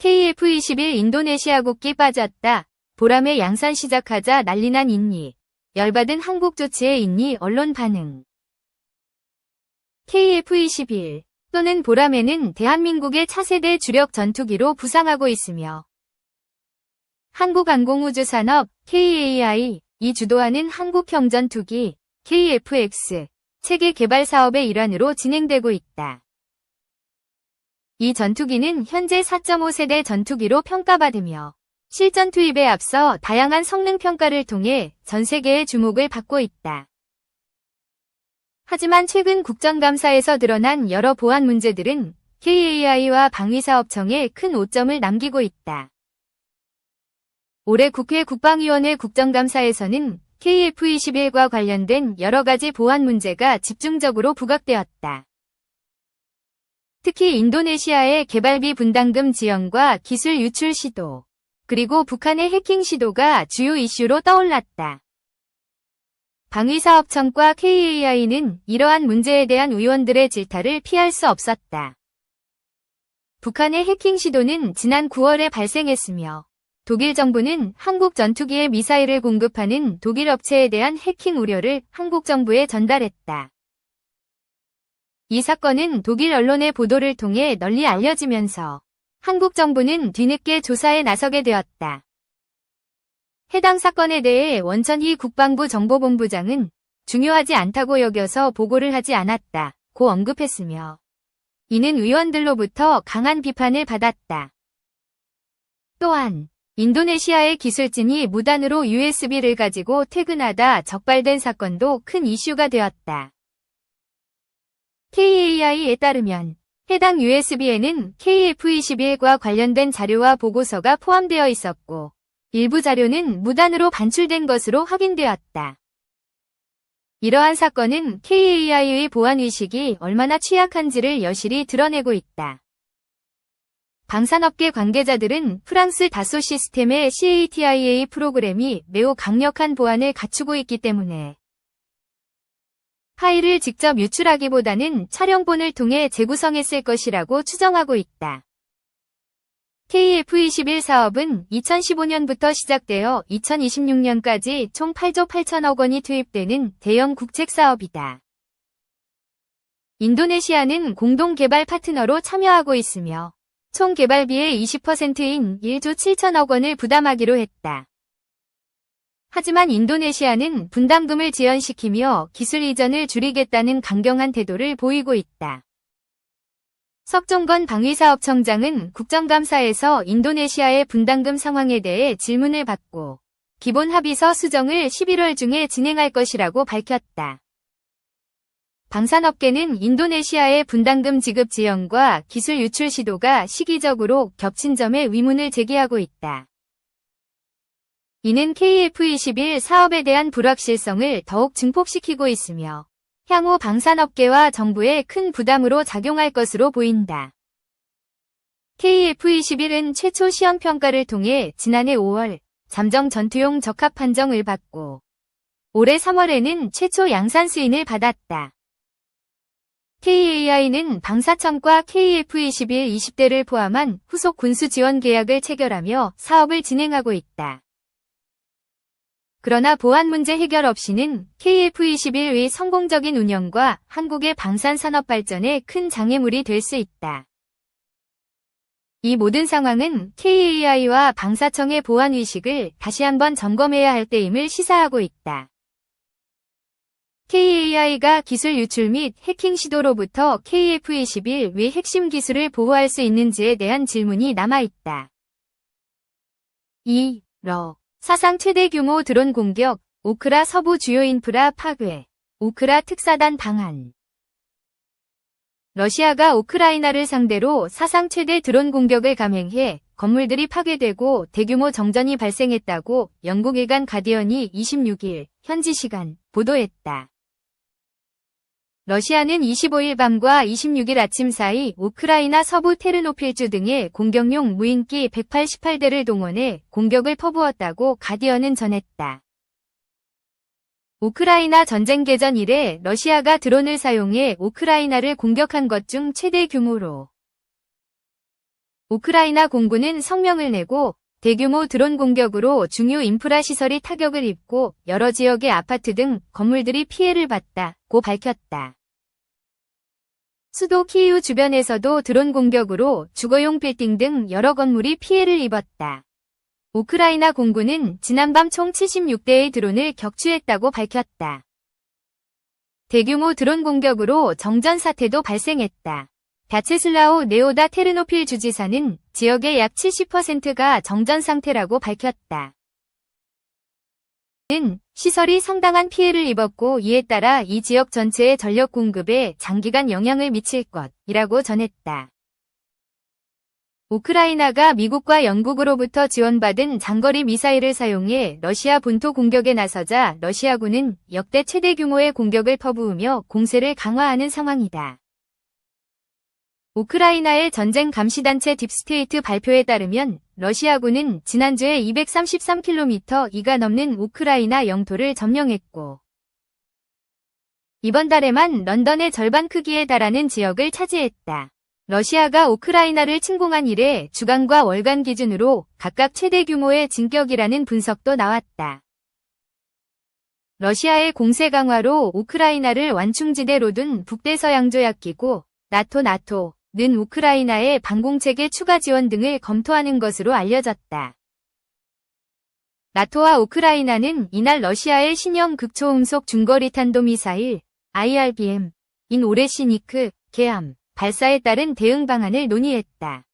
KF-21 인도네시아 국기 빠졌다. 보람의 양산 시작하자 난리난 인니. 열받은 한국 조치에 인니 언론 반응. KF-21 또는 보람에는 대한민국의 차세대 주력 전투기로 부상하고 있으며 한국항공우주산업 KAI 이 주도하는 한국형 전투기 KFX 체계 개발 사업의 일환으로 진행되고 있다. 이 전투기는 현재 4.5세대 전투기로 평가받으며 실전 투입에 앞서 다양한 성능 평가를 통해 전 세계의 주목을 받고 있다. 하지만 최근 국정감사에서 드러난 여러 보안 문제들은 KAI와 방위사업청에 큰 오점을 남기고 있다. 올해 국회 국방위원회 국정감사에서는 KF-21과 관련된 여러 가지 보안 문제가 집중적으로 부각되었다. 특히 인도네시아의 개발비 분담금 지연과 기술 유출 시도, 그리고 북한의 해킹 시도가 주요 이슈로 떠올랐다. 방위사업청과 KAI는 이러한 문제에 대한 의원들의 질타를 피할 수 없었다. 북한의 해킹 시도는 지난 9월에 발생했으며 독일 정부는 한국 전투기에 미사일을 공급하는 독일 업체에 대한 해킹 우려를 한국 정부에 전달했다. 이 사건은 독일 언론의 보도를 통해 널리 알려지면서 한국 정부는 뒤늦게 조사에 나서게 되었다. 해당 사건에 대해 원천희 국방부 정보본부장은 중요하지 않다고 여겨서 보고를 하지 않았다. 고 언급했으며 이는 의원들로부터 강한 비판을 받았다. 또한 인도네시아의 기술진이 무단으로 USB를 가지고 퇴근하다 적발된 사건도 큰 이슈가 되었다. KAI에 따르면 해당 USB에는 KF-21과 관련된 자료와 보고서가 포함되어 있었고 일부 자료는 무단으로 반출된 것으로 확인되었다. 이러한 사건은 KAI의 보안의식이 얼마나 취약한지를 여실히 드러내고 있다. 방산업계 관계자들은 프랑스 다소 시스템의 CATIA 프로그램이 매우 강력한 보안을 갖추고 있기 때문에 파일을 직접 유출하기보다는 촬영본을 통해 재구성했을 것이라고 추정하고 있다. KF-21 사업은 2015년부터 시작되어 2026년까지 총 8조 8천억 원이 투입되는 대형 국책 사업이다. 인도네시아는 공동 개발 파트너로 참여하고 있으며 총 개발비의 20%인 1조 7천억 원을 부담하기로 했다. 하지만 인도네시아는 분담금을 지연시키며 기술 이전을 줄이겠다는 강경한 태도를 보이고 있다. 석종건 방위사업청장은 국정감사에서 인도네시아의 분담금 상황에 대해 질문을 받고 기본 합의서 수정을 11월 중에 진행할 것이라고 밝혔다. 방산업계는 인도네시아의 분담금 지급 지연과 기술 유출 시도가 시기적으로 겹친 점에 의문을 제기하고 있다. 이는 KF-21 사업에 대한 불확실성을 더욱 증폭시키고 있으며 향후 방산업계와 정부에 큰 부담으로 작용할 것으로 보인다. KF-21은 최초 시험평가를 통해 지난해 5월 잠정 전투용 적합 판정을 받고 올해 3월에는 최초 양산 수인을 받았다. KAI는 방사청과 KF-21 20대를 포함한 후속 군수 지원 계약을 체결하며 사업을 진행하고 있다. 그러나 보안 문제 해결 없이는 KF-21의 성공적인 운영과 한국의 방산 산업 발전에 큰 장애물이 될 수 있다. 이 모든 상황은 KAI와 방사청의 보안 의식을 다시 한번 점검해야 할 때임을 시사하고 있다. KAI가 기술 유출 및 해킹 시도로부터 KF-21의 핵심 기술을 보호할 수 있는지에 대한 질문이 남아있다. 2. 러 사상 최대 규모 드론 공격, 오크라 서부 주요 인프라 파괴, 오크라 특사단 방한. 러시아가 우크라이나를 상대로 사상 최대 드론 공격을 감행해 건물들이 파괴되고 대규모 정전이 발생했다고 영국 일간 가디언이 26일 현지 시간 보도했다. 러시아는 25일 밤과 26일 아침 사이 우크라이나 서부 테르노필주 등의 공격용 무인기 188대를 동원해 공격을 퍼부었다고 가디언은 전했다. 우크라이나 전쟁 개전 이래 러시아가 드론을 사용해 우크라이나를 공격한 것 중 최대 규모로 우크라이나 공군은 성명을 내고 대규모 드론 공격으로 중요 인프라 시설이 타격을 입고 여러 지역의 아파트 등 건물들이 피해를 봤다고 밝혔다. 수도 키이우 주변에서도 드론 공격으로 주거용 빌딩 등 여러 건물이 피해를 입었다. 우크라이나 공군은 지난밤 총 76대의 드론을 격추했다고 밝혔다. 대규모 드론 공격으로 정전 사태도 발생했다. 다체슬라오 네오다 테르노필 주지사는 지역의 약 70%가 정전 상태라고 밝혔다. 는 시설이 상당한 피해를 입었고 이에 따라 이 지역 전체의 전력 공급에 장기간 영향을 미칠 것이라고 전했다. 우크라이나가 미국과 영국으로부터 지원받은 장거리 미사일을 사용해 러시아 본토 공격에 나서자 러시아군은 역대 최대 규모의 공격을 퍼부으며 공세를 강화하는 상황이다. 우크라이나의 전쟁 감시단체 딥스테이트 발표에 따르면 러시아군은 지난주에 233km 이가 넘는 우크라이나 영토를 점령했고 이번 달에만 런던의 절반 크기에 달하는 지역을 차지했다. 러시아가 우크라이나를 침공한 이래 주간과 월간 기준으로 각각 최대 규모의 진격이라는 분석도 나왔다. 러시아의 공세 강화로 우크라이나를 완충지대로 둔 북대서양 조약기구 나토 나토 는 우크라이나의 방공체계 추가 지원 등을 검토하는 것으로 알려졌다. 나토와 우크라이나는 이날 러시아의 신형 극초음속 중거리 탄도미사일 IRBM 인 오레시니크 개함 발사에 따른 대응 방안을 논의했다.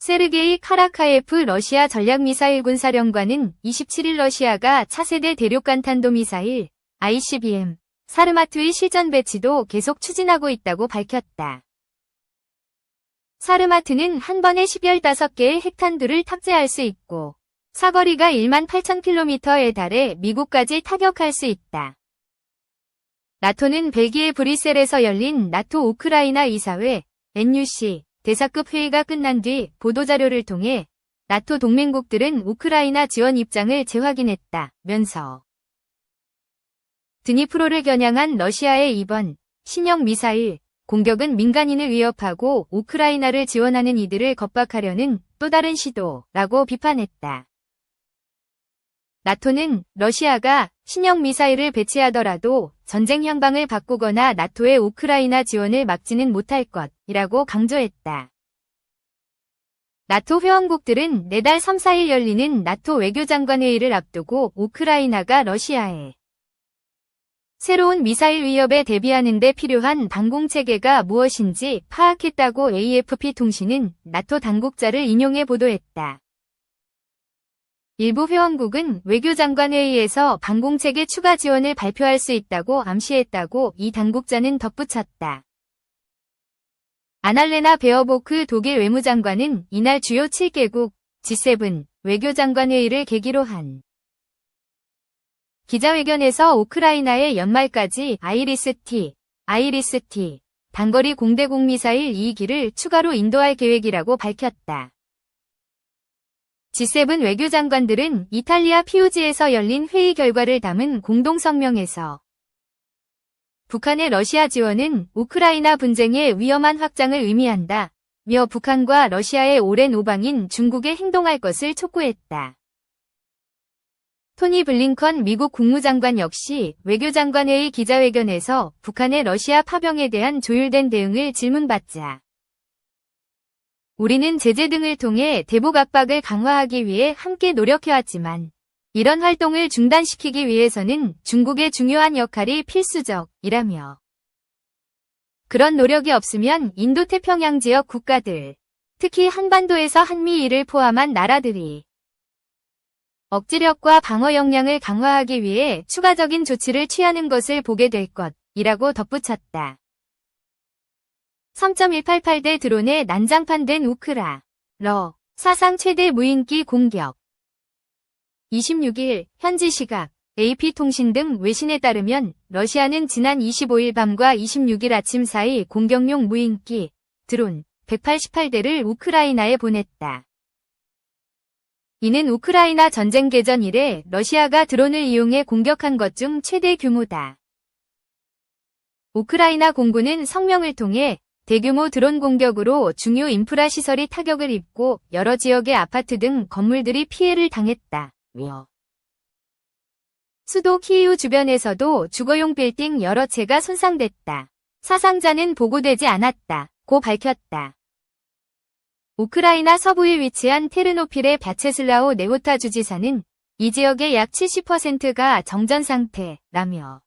세르게이 카라카예프 러시아 전략미사일 군 사령관은 27일 러시아가 차세대 대륙간 탄도미사일 ICBM 사르마트의 실전 배치도 계속 추진하고 있다고 밝혔다. 사르마트는 한 번에 15개의 핵탄두를 탑재할 수 있고 사거리가 1만 8천 킬로미터에 달해 미국까지 타격할 수 있다. 나토는 벨기에 브뤼셀에서 열린 나토 우크라이나 이사회 NUC 대사급 회의가 끝난 뒤 보도자료를 통해 나토 동맹국들은 우크라이나 지원 입장을 재확인했다 면서 드니프로를 겨냥한 러시아의 이번 신형 미사일 공격은 민간인을 위협하고 우크라이나를 지원하는 이들을 겁박하려는 또 다른 시도라고 비판했다. 나토는 러시아가 신형 미사일을 배치하더라도 전쟁 향방을 바꾸거나 나토의 우크라이나 지원을 막지는 못할 것이라고 강조했다. 나토 회원국들은 내달 3, 4일 열리는 나토 외교장관 회의를 앞두고 우크라이나가 러시아에 새로운 미사일 위협에 대비하는 데 필요한 방공 체계가 무엇인지 파악했다고 AFP 통신은 나토 당국자를 인용해 보도했다. 일부 회원국은 외교장관회의에서 방공체계 추가 지원을 발표할 수 있다고 암시했다고 이 당국자는 덧붙였다. 아날레나 베어보크 독일 외무장관은 이날 주요 7개국 G7 외교장관회의를 계기로 한 기자회견에서 우크라이나의 연말까지 아이리스-T, 아이리스-T 단거리 공대공 미사일 2기를 추가로 인도할 계획이라고 밝혔다. G7 외교장관들은 이탈리아 피우지에서 열린 회의 결과를 담은 공동성명에서 북한의 러시아 지원은 우크라이나 분쟁의 위험한 확장을 의미한다. 며 북한과 러시아의 오랜 우방인 중국에 행동할 것을 촉구했다. 토니 블링컨 미국 국무장관 역시 외교장관회의 기자회견에서 북한의 러시아 파병에 대한 조율된 대응을 질문받자. 우리는 제재 등을 통해 대북 압박을 강화하기 위해 함께 노력해왔지만 이런 활동을 중단시키기 위해서는 중국의 중요한 역할이 필수적이라며. 그런 노력이 없으면 인도태평양 지역 국가들, 특히 한반도에서 한미일을 포함한 나라들이 억지력과 방어 역량을 강화하기 위해 추가적인 조치를 취하는 것을 보게 될 것이라고 덧붙였다. 3.188대 드론에 난장판된 우크라, 러, 사상 최대 무인기 공격. 26일 현지 시각 AP통신 등 외신에 따르면 러시아는 지난 25일 밤과 26일 아침 사이 공격용 무인기, 드론 188대를 우크라이나에 보냈다. 이는 우크라이나 전쟁 개전 이래 러시아가 드론을 이용해 공격한 것 중 최대 규모다. 우크라이나 공군은 성명을 통해 대규모 드론 공격으로 중요 인프라 시설이 타격을 입고 여러 지역의 아파트 등 건물들이 피해를 당했다. 수도 키이우 주변에서도 주거용 빌딩 여러 채가 손상됐다. 사상자는 보고되지 않았다. 고 밝혔다. 우크라이나 서부에 위치한 테르노필의 벼체슬라오 네오타 주지사는 이 지역의 약 70%가 정전 상태라며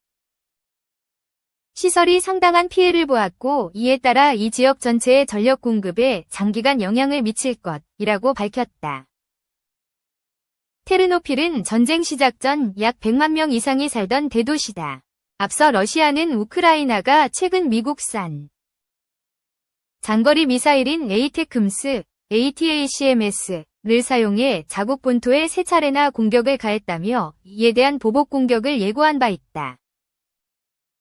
시설이 상당한 피해를 보았고 이에 따라 이 지역 전체의 전력 공급에 장기간 영향을 미칠 것이라고 밝혔다. 테르노필은 전쟁 시작 전 약 100만 명 이상이 살던 대도시다. 앞서 러시아는 우크라이나가 최근 미국산 장거리 미사일인 에이테크임스, ATACMS를 사용해 자국 본토에 세 차례나 공격을 가했다며 이에 대한 보복 공격을 예고한 바 있다.